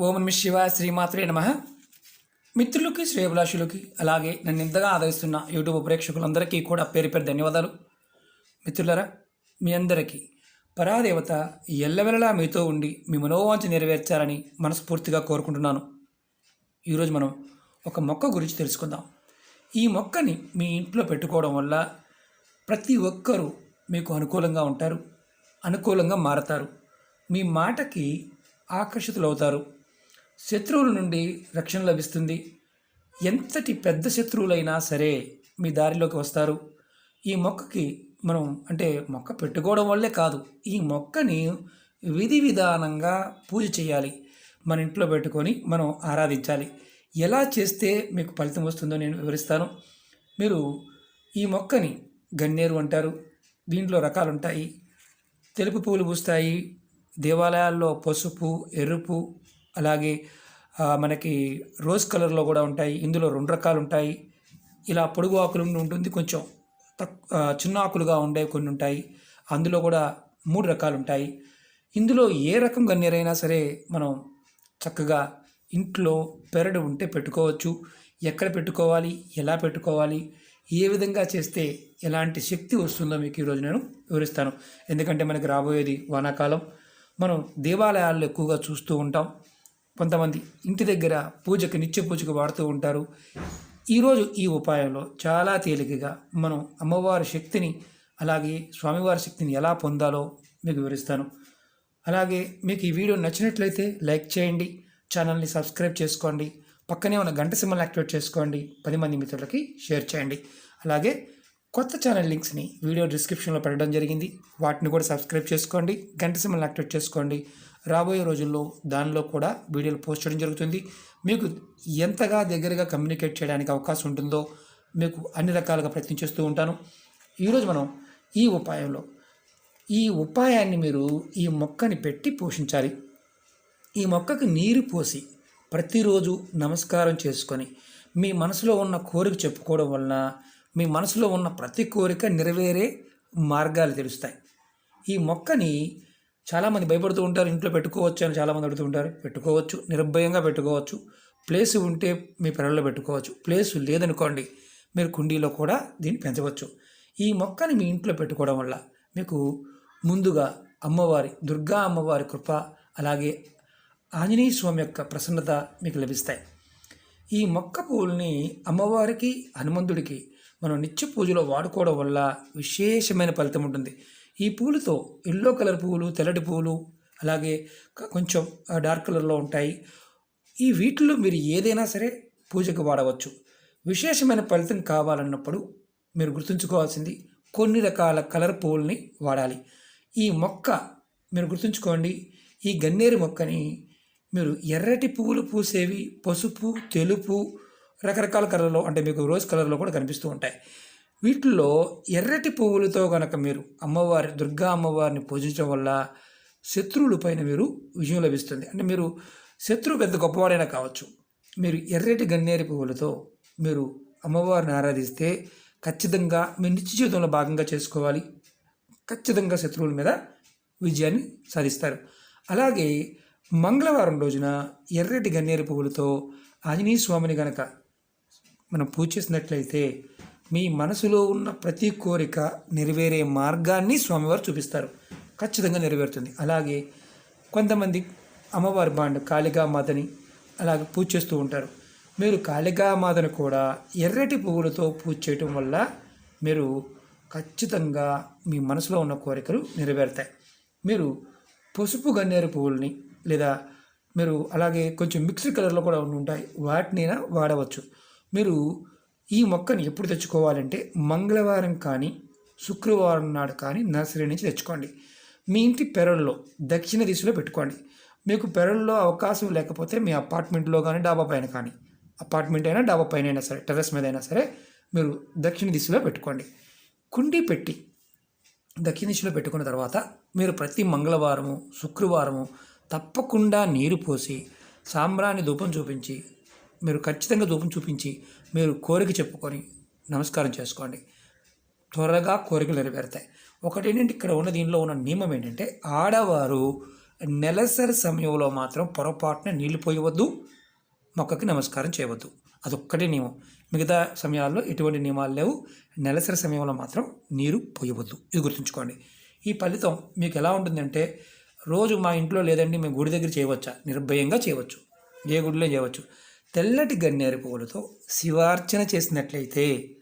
ఓం నమ శివ శ్రీమాత్రే నమ. మిత్రులకి శ్రేయభిలాషులకి అలాగే నన్ను ఇంతగా ఆదరిస్తున్న యూట్యూబ్ ప్రేక్షకులందరికీ కూడా పేరు పేరు ధన్యవాదాలు. మిత్రులరా మీ అందరికీ పరాదేవత ఎల్లవెల్లలా మీతో ఉండి మీ మనోవాంఛ నెరవేర్చాలని మనస్ఫూర్తిగా కోరుకుంటున్నాను. ఈరోజు మనం ఒక మొక్క గురించి తెలుసుకుందాం. ఈ మొక్కని మీ ఇంట్లో పెట్టుకోవడం వల్ల ప్రతి ఒక్కరూ మీకు అనుకూలంగా ఉంటారు అనుకూలంగా మారతారు. మీ మాటకి ఆకర్షితులవుతారు. శత్రువుల నుండి రక్షణ లభిస్తుంది. ఎంతటి పెద్ద శత్రువులైనా సరే మీ దారిలోకి వస్తారు. ఈ మొక్కకి మనం అంటే మొక్క పెట్టుకోవడం వల్లే కాదు ఈ మొక్కని విధి విధానంగా పూజ చేయాలి. మన ఇంట్లో పెట్టుకొని మనం ఆరాధించాలి. ఎలా చేస్తే మీకు ఫలితం వస్తుందో నేను వివరిస్తాను. మీరు ఈ మొక్కని గన్నేరు అంటారు. దీంట్లో రకాలు ఉంటాయి తెలుపు పువ్వులు పూస్తాయి. దేవాలయాల్లో పసుపు ఎరుపు అలాగే మనకి రోజ్ కలర్లో కూడా ఉంటాయి. ఇందులో రెండు రకాలు ఉంటాయి ఇలా పొడుగు ఆకులు ఉంటుంది. కొంచెం తక్కువ చిన్న ఆకులుగా ఉండే కొన్ని ఉంటాయి. అందులో కూడా మూడు రకాలు ఉంటాయి ఇందులో ఏ రకం గన్నేరైనా సరే మనం చక్కగా ఇంట్లో పెరడు ఉంటే పెట్టుకోవచ్చు. ఎక్కడ పెట్టుకోవాలి? ఎలా పెట్టుకోవాలి? ఏ విధంగా చేస్తే ఎలాంటి శక్తి వస్తుందో మీకు ఈరోజు నేను వివరిస్తాను. ఎందుకంటే మనకి రాబోయేది వానాకాలం. మనం దేవాలయాల్లో ఎక్కువగా చూస్తూ ఉంటాం. కొంతమంది ఇంటి దగ్గర పూజకి నిత్య పూజకు వాడుతూ ఉంటారు. ఈరోజు ఈ ఉపాయంలో చాలా తేలికగా మనం అమ్మవారి శక్తిని అలాగే స్వామివారి శక్తిని ఎలా పొందాలో మీకు వివరిస్తాను. అలాగే మీకు ఈ వీడియో నచ్చినట్లయితే లైక్ చేయండి ఛానల్ని సబ్స్క్రైబ్ చేసుకోండి పక్కనే ఉన్న గంట సింబల్ యాక్టివేట్ చేసుకోండి పది మంది మిత్రులకి షేర్ చేయండి. అలాగే కొత్త ఛానల్ లింక్స్ని వీడియో డిస్క్రిప్షన్లో పెట్టడం జరిగింది. వాటిని కూడా సబ్స్క్రైబ్ చేసుకోండి. గంట సిమ్మల్ని యాక్టివేట్ చేసుకోండి. రాబోయే రోజుల్లో దానిలో కూడా వీడియోలు పోస్ట్ చేయడం జరుగుతుంది. మీకు ఎంతగా దగ్గరగా కమ్యూనికేట్ చేయడానికి అవకాశం ఉంటుందో మీకు అన్ని రకాలుగా ప్రయత్నం చేస్తూ ఉంటాను. ఈరోజు మనం ఈ ఉపాయంలో ఈ ఉపాయాన్ని మీరు ఈ మొక్కని పెట్టి పోషించాలి. ఈ మొక్కకు నీరు పోసి ప్రతిరోజు నమస్కారం చేసుకొని మీ మనసులో ఉన్న కోరిక చెప్పుకోవడం వలన మీ మనసులో ఉన్న ప్రతి కోరిక నెరవేరే మార్గాలు తెలుస్తాయి. ఈ మొక్కని చాలామంది భయపడుతూ ఉంటారు. ఇంట్లో పెట్టుకోవచ్చు అని చాలామంది అడుగుతూ ఉంటారు. పెట్టుకోవచ్చు. నిర్భయంగా పెట్టుకోవచ్చు. ప్లేస్ ఉంటే మీ పెరల్లో పెట్టుకోవచ్చు. ప్లేస్ లేదనుకోండి మీరు కుండీలో కూడా దీన్ని పెంచవచ్చు. ఈ మొక్కని మీ ఇంట్లో పెట్టుకోవడం వల్ల మీకు ముందుగా అమ్మవారి దుర్గా అమ్మవారి కృప అలాగే ఆంజనేయ స్వామి యొక్క ప్రసన్నత మీకు లభిస్తాయి. ఈ మొక్క పువ్వుల్ని అమ్మవారికి హనుమంతుడికి మనం నిత్య పూజలో వాడుకోవడం వల్ల విశేషమైన ఫలితం ఉంటుంది. ఈ పూలతో ఎల్లో కలర్ పువ్వులు తెల్లటి పువ్వులు అలాగే కొంచెం డార్క్ కలర్లో ఉంటాయి. ఈ వీటిలో మీరు ఏదైనా సరే పూజకు వాడవచ్చు. విశేషమైన ఫలితం కావాలన్నప్పుడు మీరు గుర్తుంచుకోవాల్సింది కొన్ని రకాల కలర్ పువ్వుల్ని వాడాలి. ఈ మొక్క మీరు గుర్తుంచుకోండి. ఈ గన్నేరు మొక్కని మీరు ఎర్రటి పువ్వులు పూసేవి పసుపు తెలుపు రకరకాల కలర్లో అంటే మీకు రోజ్ కలర్లో కూడా కనిపిస్తూ ఉంటాయి. వీటిల్లో ఎర్రటి పువ్వులతో కనుక మీరు అమ్మవారి దుర్గా అమ్మవారిని పూజించడం వల్ల శత్రువుల పైన మీరు విజయం లభిస్తుంది. అంటే మీరు శత్రువు పెద్ద గొప్పవాడైనా కావచ్చు. మీరు ఎర్రటి గన్నేరు పువ్వులతో మీరు అమ్మవారిని ఆరాధిస్తే ఖచ్చితంగా మీ నిత్య జీవితంలో భాగంగా చేసుకోవాలి. ఖచ్చితంగా శత్రువుల మీద విజయాన్ని సాధిస్తారు. అలాగే మంగళవారం రోజున ఎర్రటి గన్నేరు పువ్వులతో ఆంజనేయ స్వామిని గనక మనం పూజ చేసినట్లయితే మీ మనసులో ఉన్న ప్రతి కోరిక నెరవేరే మార్గాన్ని స్వామివారు చూపిస్తారు. ఖచ్చితంగా నెరవేరుతుంది. అలాగే కొంతమంది అమ్మవారి బాండ్ కాళికామాతని అలాగే పూజ చేస్తూ ఉంటారు. మీరు కాళికామాతను కూడా ఎర్రటి పువ్వులతో పూజ చేయటం వల్ల మీరు ఖచ్చితంగా మీ మనసులో ఉన్న కోరికలు నెరవేరుతాయి. మీరు పసుపు గన్నేరు పువ్వుల్ని లేదా మీరు అలాగే కొంచెం మిక్స్డ్ కలర్లో కూడా ఉంటాయి. వాటినైనా వాడవచ్చు. మీరు ఈ మొక్కని ఎప్పుడు తెచ్చుకోవాలంటే మంగళవారం కానీ శుక్రవారం నాడు కానీ నర్సరీ నుంచి తెచ్చుకోండి. మీ ఇంటి పెరల్లో దక్షిణ దిశలో పెట్టుకోండి. మీకు పెరల్లో అవకాశం లేకపోతే మీ అపార్ట్మెంట్లో కానీ డాబా పైన కానీ అపార్ట్మెంట్ అయినా డాబా పైన అయినా సరే టెర్రస్ మీద అయినా సరే మీరు దక్షిణ దిశలో పెట్టుకోండి. కుండీ పెట్టి దక్షిణ దిశలో పెట్టుకున్న తర్వాత మీరు ప్రతి మంగళవారము శుక్రవారము తప్పకుండా నీరు పోసి సాంబ్రాన్ని ధూపం చూపించి మీరు ఖచ్చితంగా ధూపం చూపించి మీరు కోరిక చెప్పుకొని నమస్కారం చేసుకోండి. త్వరగా కోరికలు నెరవేరుతాయి. ఒకటి ఏంటంటే ఇక్కడ ఉన్న దీనిలో ఉన్న నియమం ఏంటంటే ఆడవారు నెలసరి సమయంలో మాత్రం పొరపాటున నీళ్ళు పోయవద్దు మొక్కకి నమస్కారం చేయవద్దు. అదొక్కటే నియమం. మిగతా సమయాల్లో ఎటువంటి నియమాలు లేవు. నెలసరి సమయంలో మాత్రం నీరు పోయవద్దు. ఇది గుర్తుంచుకోండి. ఈ ఫలితం మీకు ఎలా ఉంటుందంటే రోజు మా ఇంట్లో లేదండి మేము గుడి దగ్గర చేయవచ్చా? నిర్భయంగా చేయవచ్చు. ఏ గుడిలో చేయవచ్చు? తెల్లటి గన్నేరు పువ్వులతో శివార్చన చేసినట్లయితే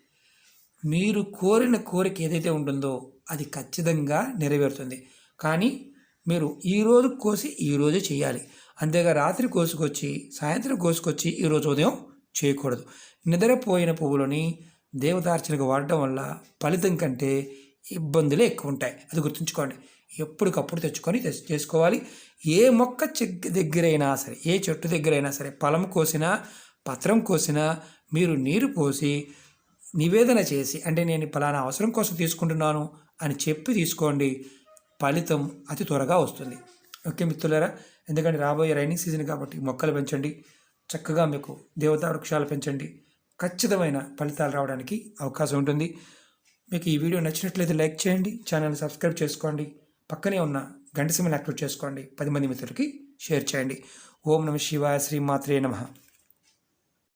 మీరు కోరిన కోరిక ఏదైతే ఉంటుందో అది ఖచ్చితంగా నెరవేరుతుంది. కానీ మీరు ఈరోజు కోసి ఈరోజు చేయాలి. అంతేగా రాత్రి కోసుకొచ్చి సాయంత్రం కోసుకొచ్చి ఈరోజు ఉదయం చేయకూడదు. నిద్రపోయిన పువ్వులని దేవతార్చనకు వాడటం వల్ల ఫలితం కంటే ఇబ్బందులే ఎక్కువ ఉంటాయి. అది గుర్తుంచుకోండి. ఎప్పటికప్పుడు తెచ్చుకొని చేసుకోవాలి. ఏ మొక్క చెక్ దగ్గరైనా సరే ఏ చెట్టు దగ్గరైనా సరే పొలం కోసినా పత్రం కోసినా మీరు నీరు పోసి నివేదన చేసి అంటే నేను ఫలానా అవసరం కోసం తీసుకుంటున్నాను అని చెప్పి తీసుకోండి. ఫలితం అతి త్వరగా వస్తుంది. ఓకే మిత్రులారా ఎందుకంటే రాబోయే రైనింగ్ సీజన్ కాబట్టి మొక్కలు పెంచండి చక్కగా మీకు దేవతా వృక్షాలు పెంచండి ఖచ్చితమైన ఫలితాలు రావడానికి అవకాశం ఉంటుంది. మీకు ఈ వీడియో నచ్చినట్లయితే లైక్ చేయండి ఛానల్ సబ్స్క్రైబ్ చేసుకోండి. పక్కనే ఉన్న గంట సిమ్మని యాక్టివేట్ చేసుకోండి. పది మంది మిత్రులకి షేర్ చేయండి. ఓం నమ శివాయ శ్రీమాత్రే నమః.